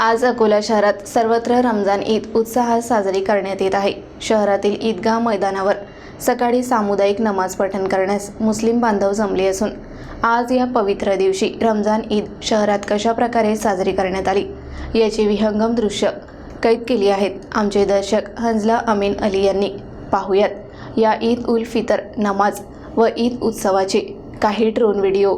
आज अकोला शहरात सर्वत्र रमजान ईद उत्साहात साजरी करण्यात येत आहे. शहरातील ईदगाह मैदानावर सकाळी सामुदायिक नमाज पठण करण्यास मुस्लिम बांधव जमले असून आज या पवित्र दिवशी रमजान ईद शहरात कशा प्रकारे साजरी करण्यात आली याची विहंगम दृश्य कैद केली आहेत. आमचे दर्शक हंजला अमीन अली यांनी पाहुयात. या ईद उल फितर नमाज व ईद उत्सवाचे काही ड्रोन व्हिडिओ